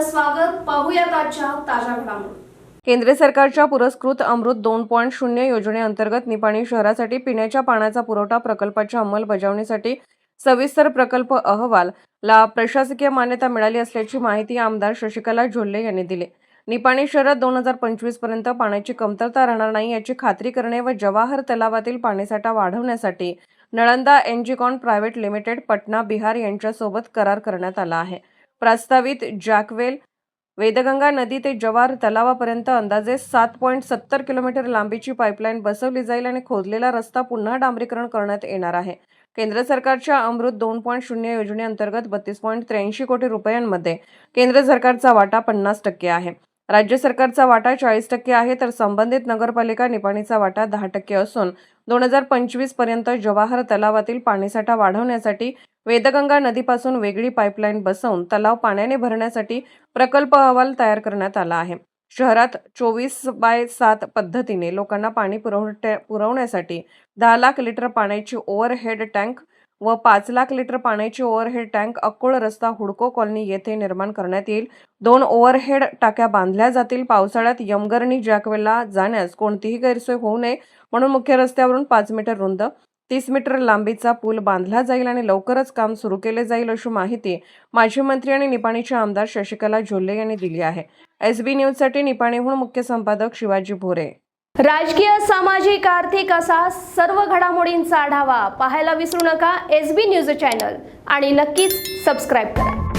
स्वागत पाहूयात आजच्या ताज्या घडामोडी. केंद्र सरकारच्या पुरस्कृत अमृत दोन पॉईंट शून्य योजनेअंतर्गत निपाणी शहरासाठी पिण्याच्या पाण्याचा पुरवठा प्रकल्पाच्या अंमलबजावणीसाठी सविस्तर प्रकल्प अहवाल ला प्रशासकीय मान्यता मिळाली असल्याची माहिती आमदार शशिकला झोल्ले यांनी दिली. निपाणी शहरात दोन हजार पंचवीसपर्यंत पाण्याची कमतरता राहणार नाही याची खात्री करणे व जवाहर तलावातील पाणीसाठा वाढवण्यासाठी नळंदा एनजीकॉन प्रायव्हेट लिमिटेड पटना बिहार यांच्यासोबत करार करण्यात आला आहे. प्रस्तावित जॅकवेल वेदगंगा नदी ते जवार तलावापर्यंत अंदाजे सात पॉईंट सत्तर किलोमीटर लांबीची पाईपलाईन बसवली जाईल आणि खोदलेला रस्ता पुन्हा डांबरीकरण करण्यात येणार आहे. केंद्र सरकारच्या अमृत दोन पॉईंट शून्य योजनेअंतर्गत बत्तीस पॉईंट त्र्याऐंशी कोटी रुपयांमध्ये केंद्र सरकारचा वाटा पन्नास टक्के आहे. राज्य सरकारचा वाटा चाळीस टक्के आहे तर संबंधित नगरपालिका निपाणीचा वाटा दहा टक्के असून दोन हजार पंचवीसपर्यंत जवाहर तलावातील पाणीसाठा वाढवण्यासाठी वेदगंगा नदीपासून वेगळी पाईपलाईन बसवून तलाव पाण्याने भरण्यासाठी प्रकल्प अहवाल तयार करण्यात आला आहे. शहरात चोवीस बाय सात पद्धतीने लोकांना पाणी पुरवठ्या पुरवण्यासाठी दहा लाख लिटर पाण्याची ओव्हरहेड टँक व पाच लाख लिटर पाण्याची ओव्हरहेड टँक अकोळ रस्ता हुडको कॉलनी येथे निर्माण करण्यात येईल. दोन ओव्हरहेड टाक्या बांधल्या जातील. पावसाळ्यात यमगर्णी जॅकवेलला जाण्यास कोणतीही गैरसोय होऊ नये म्हणून मुख्य रस्त्यावरून पाच मीटर रुंद तीस मीटर लांबीचा पूल बांधला जाईल आणि लवकरच काम सुरू केले जाईल अशी माहिती माजी मंत्री आणि निपाणीचे आमदार शशिकला झोल्ले यांनी दिली आहे. एस बी न्यूजसाठी निपाणीहून मुख्य संपादक शिवाजी भोरे. राजकीय सामाजिक आर्थिक असा सर्व घडामोडींचा आढावा पाहायला विसरू नका एस बी न्यूज चॅनल आणि नक्कीच सबस्क्राईब करा.